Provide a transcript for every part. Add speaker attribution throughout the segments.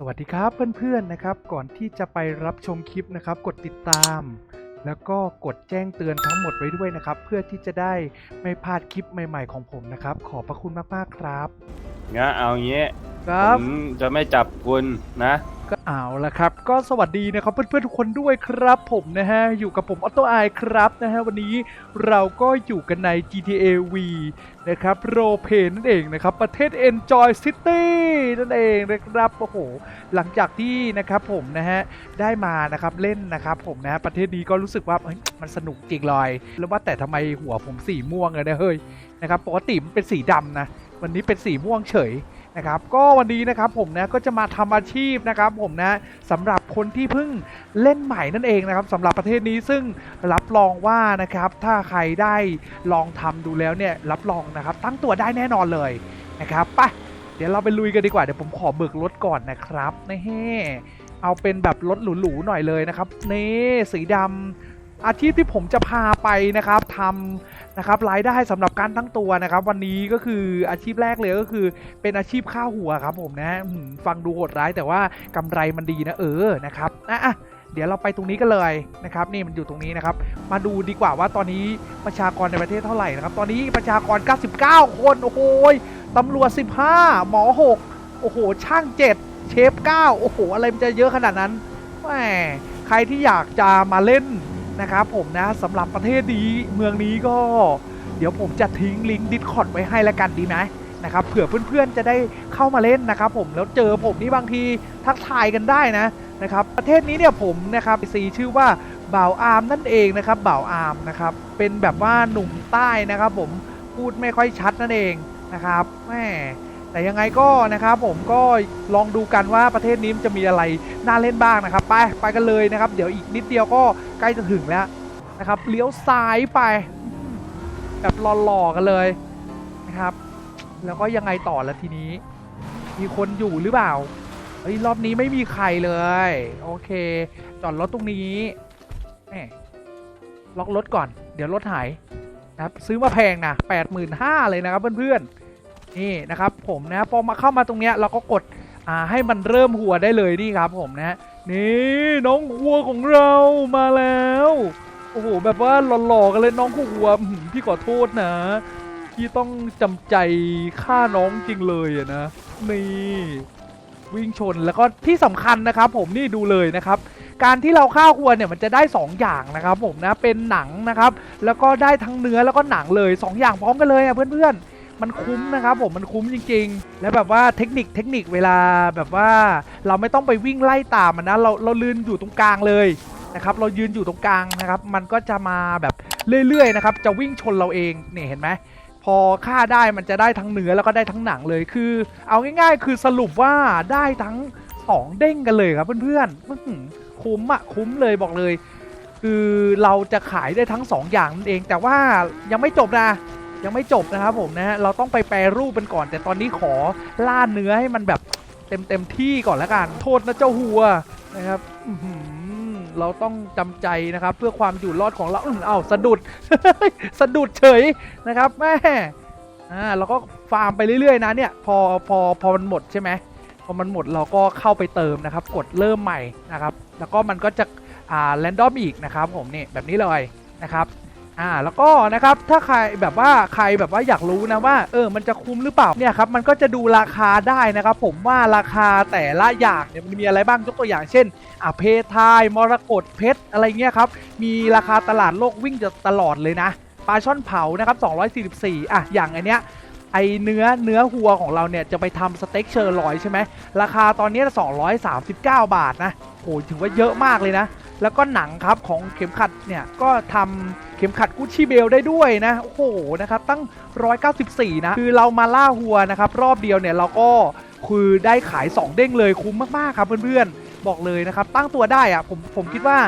Speaker 1: สวัสดีครับเพื่อนๆนะครับ ก่อนที่จะไปรับชมคลิปนะครับ กดติดตาม แล้วก็กดแจ้งเตือนทั้งหมดไว้ด้วยนะครับ เพื่อที่จะได้ไม่พลาดคลิปใหม่ ๆ ของผมนะครับ ขอบพระคุณมากๆครับ
Speaker 2: งั้นเอางี้
Speaker 1: ครับ
Speaker 2: ผมจะไม่จับคุณนะ
Speaker 1: ก็เอาละครับ ก็สวัสดีนะครับเพื่อนๆทุกคนด้วยครับผมนะฮะ อยู่กับผมออโต้ไอครับนะฮะ วันนี้เราก็อยู่กันใน GTA V นะครับโรเพนนั่นเองนะครับ ประเทศ Enjoy City นั่นเองนะครับโอ้โห หลังจากที่นะครับผมนะฮะ ได้มานะครับเล่นนะครับผมนะประเทศนี้ก็รู้สึกว่าเฮ้ยมันสนุกจริงเลย แล้วว่าแต่ทำไมหัวผมสีม่วงเลยนะเฮ้ยนะครับปกติมันเป็นสีดำนะวันนี้เป็นสีม่วงเฉย นะครับก็วันนี้นะครับผมนะก็จะมาทำอาชีพนะครับผมนะสำหรับคนที่เพิ่งเล่นใหม่นั่นเองนะครับสำหรับประเทศนี้ซึ่งรับรองว่านะครับถ้าใครได้ลองทำดูแล้วเนี่ยรับรองนะครับตั้งตัวได้แน่นอนเลยนะครับไปเดี๋ยวเราไปลุยกันดีกว่าเดี๋ยวผมขอเบิกรถก่อนนะครับนี่เอาเป็นแบบรถหรูๆหน่อยเลยนะครับนี่สีดำอาชีพที่ผมจะพาไปนะครับทำ นะครับรายได้สำหรับการตั้งตัวนะครับ วันนี้ก็คืออาชีพแรกเลยก็คือ เป็นอาชีพข้าวหัวครับผมนะฟังดูโหดร้ายแต่ว่ากำไรมันดีนะเออนะครับอะเดี๋ยวเราไปตรงนี้กันเลยนะครับนี่มันอยู่ตรงนี้นะครับ มาดูดีกว่าว่าตอนนี้ประชากรในประเทศเท่าไหร่นะครับ ตอนนี้ประชากร 99 คนโอ้โหตำรวจ 15 หมอ 6 โอ้โห ช่าง 7 เชฟ 9 โอ้โห อะไรมันจะเยอะขนาดนั้นแหมใครที่อยากจะมาเล่น นะครับผมนะสำหรับประเทศนี้เมืองนี้ก็ เดี๋ยวผมจะทิ้งลิงก์ดิสคอร์ดไว้ให้แล้วกันดีไหมนะครับเผื่อเพื่อนๆจะได้เข้ามาเล่นนะครับผมแล้วเจอผมนี่บางทีทักทายกันได้นะนะครับประเทศนี้เนี่ยผมนะครับซีชื่อว่าบ่าวอาร์มนั่นเองนะครับบ่าวอาร์มนะครับเป็นแบบว่าหนุ่มใต้นะครับผมพูดไม่ค่อยชัดนั่นเองนะครับแม่ แต่ยังไงก็นะครับผมก็ลองดูกันว่าประเทศนี้มันจะมีอะไรน่าเล่นบ้างนะครับ ไปไปกันเลยนะครับ เดี๋ยวอีกนิดเดียวก็ใกล้จะถึงแล้วนะครับเลี้ยวซ้ายไป แบบหล่อๆกันเลยนะครับ แล้วก็ยังไงต่อแล้วทีนี้ มีคนอยู่หรือเปล่าเฮ้ยรอบนี้ไม่มีใครเลย โอเค จอดรถตรงนี้แหมล็อกรถก่อน เดี๋ยวรถหายนะครับซื้อมาแพงนะแปดหมื่นห้าเลยนะครับเพื่อนๆ นี่นะครับผมนะพอมาเข้ามาตรงเนี้ยเราก็กดอ่าให้มันเริ่มหัวได้เลยนี่ครับผมนะนี่น้องหัวของเรามาแล้วโอ้โหแบบว่าหล่อๆกันเลยน้องหัวพี่ขอโทษนะพี่ต้องจำใจฆ่าน้องจริงเลยนะนี่วิ่งชนแล้วก็ที่สำคัญนะครับ ผมนี่ดูเลยนะครับ การที่เราฆ่าวัวเนี่ยมันจะได้ 2 อย่างนะครับ ผมนะเป็นหนังนะครับ แล้วก็ได้ทั้งเนื้อแล้วก็หนังเลย 2 อย่างพร้อมกันเลยอะเพื่อนๆ มันคุ้มนะครับผมมันคุ้มจริง ๆ แล้วแบบว่าเทคนิคเทคนิคเวลาแบบว่าเราไม่ต้องไปวิ่งไล่ตามมันนะเราเราลืนอยู่ตรงกลางเลยนะครับเรายืนอยู่ตรงกลางนะครับ มันก็จะมาแบบเรื่อยๆนะครับจะวิ่งชนเราเองเนี่ยเห็นไหมพอฆ่าได้มันจะได้ทั้งเนื้อแล้วก็ได้ทั้งหนังเลยคือ เอาง่าย ๆ คือสรุปว่าได้ทั้งสองเด้งกันเลยครับเพื่อนๆคุ้มอะคุ้มเลยบอกเลย คือเราจะขายได้ทั้ง2อย่างนั่นเอง แต่ว่ายังไม่จบนะ ยังไม่จบนะครับผมนะฮะเราต้องไปแปรรูปเป็นก่อน แต่ตอนนี้ขอล่าเนื้อให้มันแบบเต็มเต็มที่ก่อนละกันโทษนะเจ้าหัวนะครับเราต้องจำใจนะครับ เพื่อความอยู่รอดของเราอื้ออ้าสะดุดสะดุดเฉยนะครับแม่อ่าเราก็ฟาร์มไปเรื่อยๆนะเนี่ย พอพอพอมันหมดใช่ไหมพอมันหมดเราก็เข้าไปเติมนะครับ กดเริ่มใหม่นะครับ แล้วก็มันก็จะอ่าแรนดอมอีกนะครับ ผมนี่แบบนี้เลยนะครับ อ่าแล้วก็นะครับถ้าใครแบบว่าใครแบบว่าอยากรู้นะว่าเออมันจะคุ้มหรือเปล่าเนี่ยครับมันก็จะดูราคาได้นะครับผมว่าราคาแต่ละอย่างเนี่ยมันมีอะไรบ้างยกตัวอย่างเช่นอ่าเพทายมรกตเพชรอะไรเงี้ยครับมีราคาตลาดโลกวิ่งจะตลอดเลยนะปลาช่อนเผานะครับ244อะอย่างอันเนี้ยไอเนื้อเนื้อหัวของเราเนี่ยจะไปทำสเต็กเชอร์ลอยใช่ไหมราคาตอนนี้ 239 บาทนะโหถือว่าเยอะมากเลยนะ แล้วก็หนังครับของเข็มขัดเนี่ยก็ทำเข็มขัดกุชชี่เบลได้ด้วยนะโอ้โหนะครับตั้ง 194 นะ คือเรามาล่าหัวนะครับ รอบเดียวเนี่ยเราก็คือได้ขาย 2 เด้งเลยคุ้มมาก ๆ ครับเพื่อนๆ บอกเลยนะครับ ตั้งตัวได้อะผมผมคิดว่า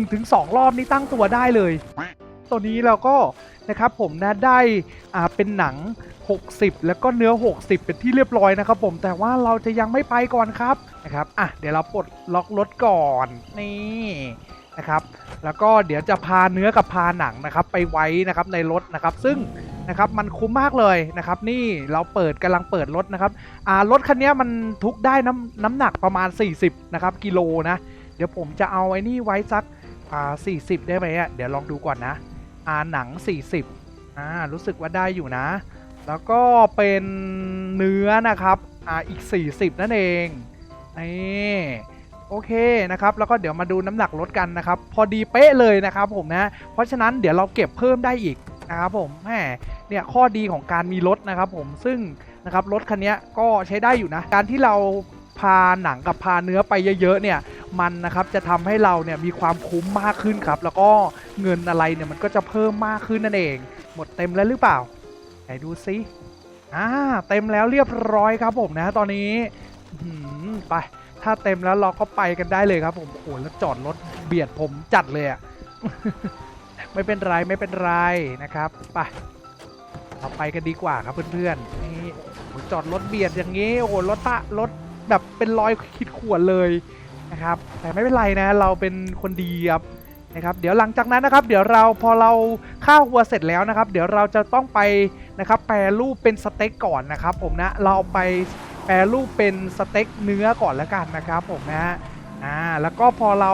Speaker 1: 1-2 รอบนี้ตั้งตัวได้เลย ตัวนี้เราก็ นะครับผมนะได้อ่าเป็นหนัง 60 แล้วก็เนื้อ 60 เป็นที่เรียบร้อยนะครับผมแต่ว่าเราจะยังไม่ไปก่อนครับนะครับอะเดี๋ยวเราปลดล็อกรถก่อนนี่นะครับแล้วก็เดี๋ยวจะพาเนื้อกับพาหนังนะครับไปไว้นะครับในรถนะครับ ซึ่งนะครับมันคุ้มมากเลยนะครับ นี่เราเปิดกำลังเปิดรถนะครับอ่ารถคันนี้มันทุกได้น้ำน้ำหนักประมาณ 40นะครับกิโลนะเดี๋ยวผมจะเอาไอ้นี่ไว้สักอ่า40 ได้ไหมอะเดี๋ยวลองดูก่อนนะ อ่าหนัง 40อ่ารู้สึกว่าได้อยู่นะ แล้วก็เป็นเนื้อนะครับอ่าอีก 40 นั่นเองนี่โอเคนะครับ แล้วก็เดี๋ยวมาดูน้ำหนักรถกันนะครับ พอดีเป๊ะเลยนะครับผมนะ เพราะฉะนั้นเดี๋ยวเราเก็บเพิ่มได้อีกนะครับผมแหมเนี่ยข้อดีของการมีรถนะครับผมซึ่งนะครับรถคันนี้ก็ใช้ได้อยู่นะ การที่เราพาหนังกับพาเนื้อไปเยอะๆเนี่ย มันนะครับจะทำให้เราเนี่ยมีความคุ้มมากขึ้นครับ แล้วก็เงินอะไรเนี่ยมันก็จะเพิ่มมากขึ้นนั่นเอง หมดเต็มแล้วหรือเปล่าไหนดูซิอ่าเต็มแล้วเรียบร้อยครับผมนะ ตอนนี้หืไป ถ้าเต็มแล้วเราก็ไปกันได้เลยครับ ผมโอ้โหแล้วจอดรถเบียดผมจัดเลยอะไม่เป็นไรไม่เป็นไรนะครับไปเราไปกันดีกว่าครับเพื่อนๆนี่โอ้โหจอดรถเบียดอย่างนี้โอ้โหรถตะรถแบบเป็นรอยขีดข่วนเลย นะครับ แต่ไม่เป็นไรนะเราเป็นคนดีครับนะครับ เดี๋ยวหลังจากนั้นนะครับ เดี๋ยวเราพอเราข้าววัวเสร็จแล้วนะครับ เดี๋ยวเราจะต้องไปนะครับแปรรูปเป็นสเต็กก่อนนะครับ ผมนะเราไปแปรรูปเป็นสเต็กเนื้อก่อนแล้วกันนะครับผมนะอ่าแล้วก็พอเรา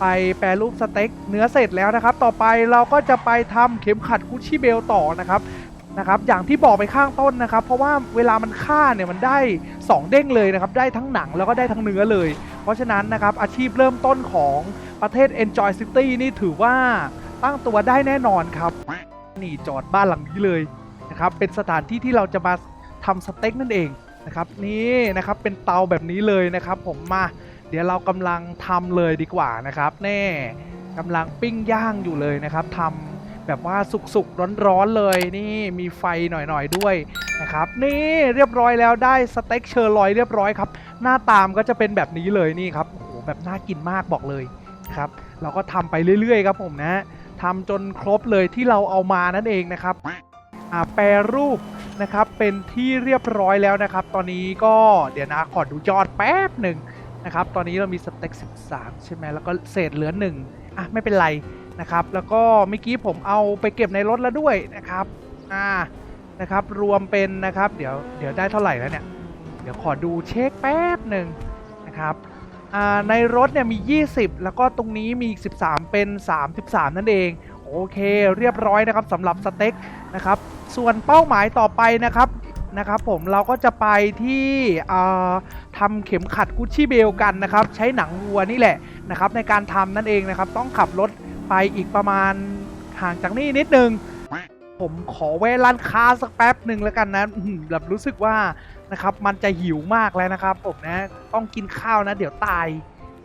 Speaker 1: ไปแปรรูปสเต็กเนื้อเสร็จแล้วนะครับ ต่อไปเราก็จะไปทำเข็มขัดกุชชี่เบลต่อนะครับ นะครับอย่างที่บอกไปข้างต้นนะครับ เพราะว่าเวลามันฆ่าเนี่ยมันได้ 2 เด้งเลยนะครับ ได้ทั้งหนังแล้วก็ได้ทั้งเนื้อเลย เพราะฉะนั้นนะครับอาชีพเริ่มต้นของประเทศ Enjoy City นี่ถือว่าตั้งตัวได้แน่นอนครับ นี่จอดบ้านหลังนี้เลยนะครับ เป็นสถานที่ที่เราจะมาทำสเต็กนั่นเองนะครับ นี่นะครับเป็นเตาแบบนี้เลยนะครับ ผมมา เดี๋ยวเรากำลังทำเลยดีกว่านะครับ แน่กำลังปิ้งย่างอยู่เลยนะครับทำ แบบว่าสุกๆร้อนๆเลยนี่มีไฟหน่อยๆด้วยนะครับนี่เรียบร้อยแล้วได้สเต็กเชอร์ลอยเรียบร้อยครับ หน้าตามก็จะเป็นแบบนี้เลยนี่ครับโอ้โหแบบน่ากินมากบอกเลยนะครับเราก็ทำไปเรื่อยๆครับผมนะทำจนครบเลยที่เราเอามานั่นเองนะครับแปรรูปนะครับเป็นที่เรียบร้อยแล้วนะครับ ตอนนี้ก็เดี๋ยวนะขอดูยอดแป๊บหนึ่งนะครับ ตอนนี้เรามีสเต็ก 13 ใช่ไหมแล้วก็เศษเหลือหนึ่งอะไม่เป็นไร นะครับ แล้วก็เมื่อกี้ผมเอาไปเก็บในรถแล้วด้วยนะครับอ่านะครับ รวมเป็นนะครับ เดี๋ยวเดี๋ยวได้เท่าไหร่แล้วเนี่ย เดี๋ยวขอดูเช็คแป๊บหนึ่งนะครับอ่าในรถเนี่ยมี 20 แล้วก็ตรงนี้มีอีก13 เป็น 33 นั่นเอง โอเคเรียบร้อยนะครับสำหรับสเต็กนะครับ ส่วนเป้าหมายต่อไปนะครับนะครับ ผมเราก็จะไปที่อ่าทำเข็มขัดกุชชี่เบลกันนะครับ ใช้หนังวัวนี่แหละนะครับ ในการทำนั่นเองนะครับ ต้องขับรถ ไปอีกประมาณห่างจากนี่นิดนึง ผมขอแวะร้านค้าสักแป๊บหนึ่งแล้วกันนะแบบรู้สึกว่านะครับมันจะหิวมากแล้วนะครับผมนะต้องกินข้าวนะ เดี๋ยวตาย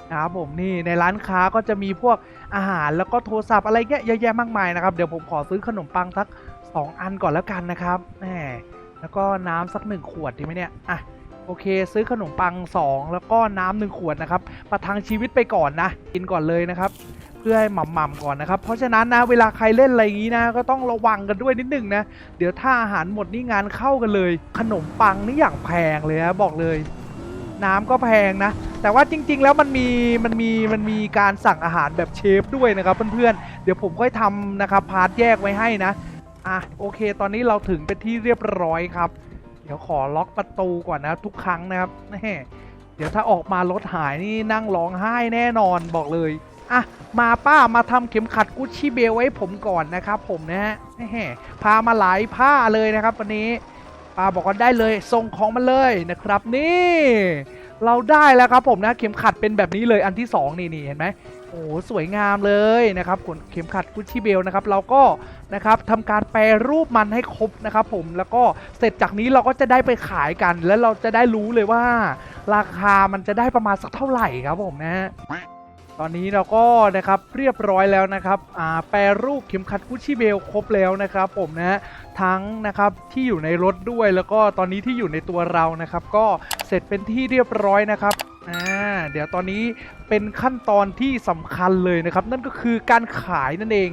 Speaker 1: นะครับผมนี่ในร้านค้าก็จะมีพวกอาหารแล้วก็โทรศัพท์อะไรเงี้ยเยอะแยะมากมายนะครับเดี๋ยวผมขอซื้อขนมปังสักสองอันก่อนแล้วกันนะครับแหมแล้วก็น้ำสักหนึ่งขวดดีไหมเนี่ยอะโอเค ซื้อขนมปัง 2 แล้วก็น้ำหนึ่งขวดนะครับ ประทังชีวิตไปก่อนนะ กินก่อนเลยนะครับ เพื่อให้หม่ำๆก่อนนะครับ เพราะฉะนั้นนะเวลาใครเล่นอะไรอย่างนี้นะ ก็ต้องระวังกันด้วยนิดนึงนะ เดี๋ยวถ้าอาหารหมดนี่งานเข้ากันเลย ขนมปังนี่อย่างแพงเลยนะบอกเลย น้ำก็แพงนะ แต่ว่าจริง ๆ แล้วมันมีมันมีมันมีการสั่งอาหารแบบเชฟด้วยนะครับเพื่อนๆ เดี๋ยวผมค่อยทำนะครับพาร์ทแยกไว้ให้นะอะโอเค ตอนนี้เราถึงเป็นที่เรียบร้อยครับ เดี๋ยวขอล็อกประตูก่อนนะทุกครั้งนะครับเดี๋ยวถ้าออกมารถหายนี่นั่งร้องไห้แน่นอนบอกเลย อะมาป้ามาทำเข็มขัดกุชชี่เบลไว้ผมก่อนนะครับผมนะฮะพามาหลายผ้าเลยนะครับวันนี้ป้าบอกว่าได้เลยส่งของมาเลยนะครับนี่เราได้แล้วครับผมนะเข็มขัดเป็นแบบนี้เลยอันที่สองนี่นี่เห็นไหมโอ้สวยงามเลยนะครับขนเข็มขัดกุชชี่เบลนะครับเราก็นะครับทำการแปรรูปมันให้ครบนะครับผมแล้วก็เสร็จจากนี้เราก็จะได้ไปขายกัน แล้วเราจะได้รู้เลยว่า ราคามันจะได้ประมาณสักเท่าไหร่ครับผมนะฮะ ตอนนี้เราก็นะครับเรียบร้อยแล้วนะครับอ่าแปรรูปเข็มขัดกุชชี่เบลครบแล้วนะครับ ผมนะฮะทั้งนะครับที่อยู่ในรถด้วยแล้วก็ตอนนี้ที่อยู่ในตัวเรานะครับ ก็เสร็จเป็นที่เรียบร้อยนะครับอ่าเดี๋ยวตอนนี้เป็นขั้นตอนที่สำคัญเลยนะครับ นั่นก็คือการขายนั่นเอง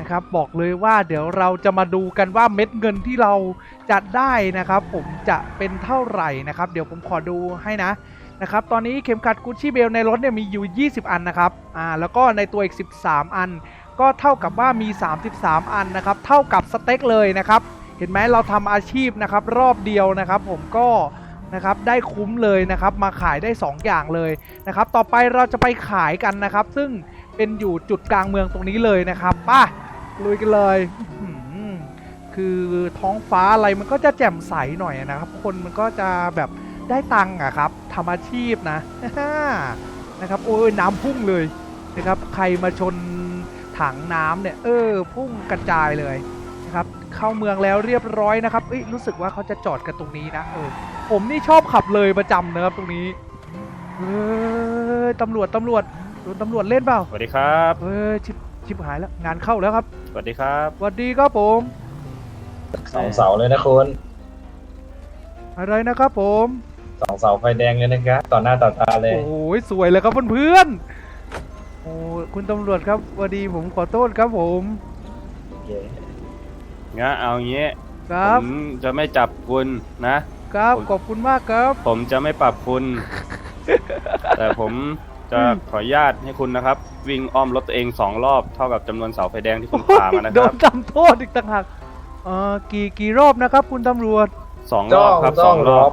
Speaker 1: นะครับ บอกเลยว่าเดี๋ยวเราจะมาดูกันว่าเม็ดเงินที่เราจะได้นะครับ ผมจะเป็นเท่าไหร่นะครับ เดี๋ยวผมขอดูให้นะ นะครับตอนนี้เข็มขัดกุชชี่เบลในรถเนี่ยมีอยู่ 20 อันนะครับอ่าแล้วก็ในตัวอีก 13 อัน ก็เท่ากับว่ามี 33 อันนะครับเท่ากับสเต็กเลยนะครับเห็นไหมเราทำอาชีพนะครับรอบเดียวนะครับผมก็นะครับได้คุ้มเลยนะครับมาขายได้ 2 อย่างเลยนะครับต่อไปเราจะไปขายกันนะครับ ซึ่งเป็นอยู่จุดกลางเมืองตรงนี้เลยนะครับป้าลุยกันเลยคือท้องฟ้าอะไรมันก็จะแจ่มใสหน่อยนะครับ คนมันก็จะแบบ ได้ตังค์อะครับทำอาชีพนะนะครับโอ้ยน้ำพุ่งเลยนะครับ ใครมาชนถังน้ำเนี่ย เออ พุ่งกระจายเลยนะครับ เข้าเมืองแล้วเรียบร้อยนะครับเอ้ยรู้สึกว่าเขาจะจอดกันตรงนี้นะเออผมนี่ชอบขับเลยประจำนะครับตรงนี้เออตำรวจตำรวจโดนตำรวจเล่นเปล่า
Speaker 2: สวัสดีครับ
Speaker 1: เออชิบชิบหายแล้วงานเข้าแล้วครับ
Speaker 2: สวัสดีครับ
Speaker 1: สวัสดีครับผม
Speaker 3: สองเสาเลยนะคุณ
Speaker 1: อะไรนะครับผม
Speaker 3: สองเสาไฟแดงเลยนะครับต่อหน้าต่อตาเลย
Speaker 1: โอ้ยสวยเลยครับเพื่อนๆโอ้คุณตำรวจครับสวัสดีผมขอโทษครับผม
Speaker 3: โอเค
Speaker 2: งั้นเอางี้
Speaker 1: ค
Speaker 2: ผ
Speaker 1: รับ
Speaker 2: มจะไม่จับคุณนะ
Speaker 1: ครับ
Speaker 2: ผม
Speaker 1: ขอบคุณมากครับ
Speaker 2: ผมจะไม่ปรับคุณ แต่ผมจะ
Speaker 1: อืม
Speaker 2: ขออนุญาตให้คุณนะครับ วิ่งอ้อมรถตัวเองสองรอบเท่ากับจำนวนเสาไฟแดงที่คุณผ่ามานะ
Speaker 1: โด
Speaker 2: ครั
Speaker 1: น
Speaker 2: บ
Speaker 1: ทำโทษอีกต่างหากเอ่อกี่กี่รอบนะครับ คุณตำรวจ
Speaker 2: สองรอบครับสองรอบ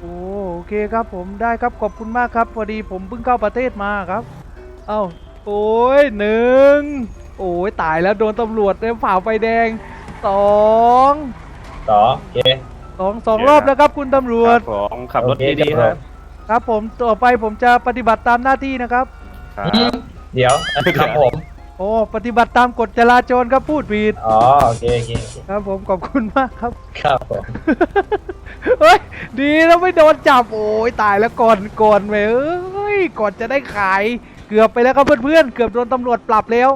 Speaker 1: โอ้โอเคครับผมได้ครับขอบคุณมากครับพอดีผมเพิ่งเข้าประเทศมาครับ เอ้าโอ้ยหนึ่งโอ้ยตายแล้วโดนตำรวจเต็มฝ่าไฟแดงสอง
Speaker 3: ต่อโอเค
Speaker 1: สองสอง
Speaker 2: โอเค
Speaker 1: รอบ
Speaker 2: ครับ
Speaker 1: แล้วครับคุณตำรว
Speaker 2: ค
Speaker 1: จ
Speaker 2: รับผมขับรถ
Speaker 3: โอเค
Speaker 2: ดีๆครับ
Speaker 1: ครับผมต่อไปผมจะปฏิบัติตามหน้าที่นะครับ
Speaker 2: ครับ
Speaker 3: อืมเดี๋ยวครับผม
Speaker 1: โอ้ปฏิบัติตามกฎจราจรครับพูดผิด
Speaker 3: อ๋อโอเคโอเคโอเค
Speaker 1: ครับผมขอบคุณมากครับ
Speaker 3: ครับผม
Speaker 1: เฮ้ยดีแล้วไม่โดนจับโอ้ยตายแล้วก่อนก่อนไปเอ้ยก่อนจะได้ขายเกือบไปแล้วครับเพื่อนๆเกือบโดนตำรวจปรับแล้ว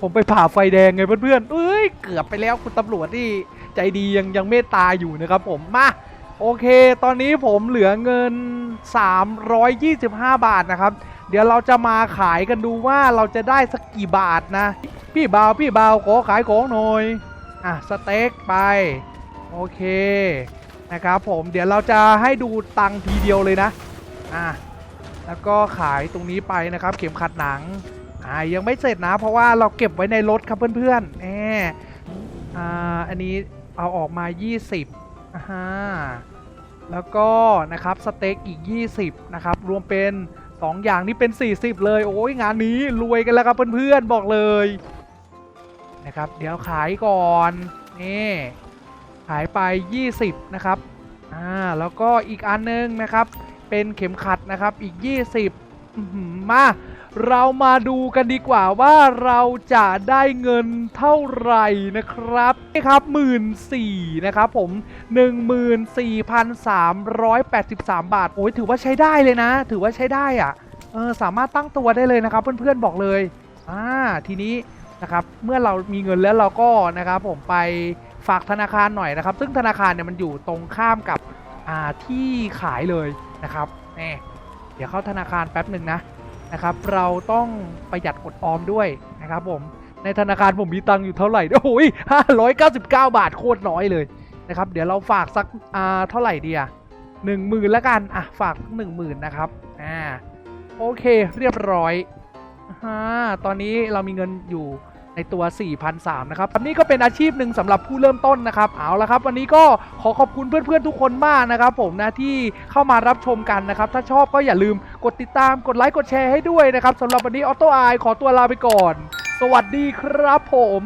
Speaker 1: ผมไปผ่าไฟแดงไงเพื่อนๆเอ้ยเกือบไปแล้วคุณตำรวจที่ใจดียังยังเมตตาอยู่นะครับผมมาโอเค ตอนนี้ผมเหลือเงิน 325 บาทนะครับ เดี๋ยวเราจะมาขายกันดูว่าเราจะได้สักกี่บาทนะ พี่บ่าวพี่บ่าวขอขายของหน่อย อะสเต็กไป โอเคนะครับผมเดี๋ยวเราจะให้ดูตังทีเดียวเลยนะอะแล้วก็ขายตรงนี้ไปนะครับ เข็มขัดหนังอ่ายังไม่เสร็จนะ เพราะว่าเราเก็บไว้ในรถครับเพื่อนๆแหมอ่าอันนี้เอาออกมา 20อ่าฮะแล้วก็นะครับสเต็กอีก 20 นะครับ รวมเป็น 2ออย่างนี้เป็น 40 เลย โอ้ยงานนี้รวยกันแล้วครับเพื่อนๆบอกเลยนะครับ เดี๋ยวขายก่อนนี่ขายไป 20 นะครับอ่าแล้วก็อีกอันนึงนะครับ เป็นเข็มขัดนะครับอีก 20มา เรามาดูกันดีกว่าว่าเราจะได้เงินเท่าไหร่นะครับนี่ครับ1 4ื่นนะครับผม 14,383 บาท โอ้ยถือว่าใช้ได้เลยนะ ถือว่าใช้ได้อะเออสามารถตั้งตัวได้เลยนะครับ เพื่อนๆบอกเลยอ่าทีนี้นะครับเมื่อเรามีเงินแล้วเราก็นะครับผมไปฝากธนาคารหน่อยนะครับ ซึ่งธนาคารเนี่ยมันอยู่ตรงข้ามกับอ่าที่ขายเลยนะครับนี่เดี๋ยวเข้าธนาคารแป๊บหนึ่งนะ นะครับ เราต้องประหยัดอดออมด้วยนะครับผม ในธนาคารผมมีตังค์อยู่เท่าไหร่ โอ้ยห้าร้อยเก้าสิบเก้าบาทโคตรน้อยเลยนะครับ เดี๋ยวเราฝากสักอ่าเท่าไหร่ดีอะหนึ่งหมื่นแล้วกัน อะ ฝากหนึ่งหมื่นนะครับ อ่า โอเค เรียบร้อยฮ่าตอนนี้เรามีเงินอยู่ ในตัว 4,003นะครับอันนี้ก็เป็นอาชีพหนึ่งสำหรับผู้เริ่มต้นนะครับ เอาละครับ วันนี้ก็ขอขอบคุณเพื่อนๆทุกคนมากนะครับ ผมนะที่เข้ามารับชมกันนะครับ ถ้าชอบก็อย่าลืมกดติดตามกดไลค์กดแชร์ให้ด้วยนะครับสำหรับวันนี้ออโต้ไอขอตัวลาไปก่อน สวัสดีครับผม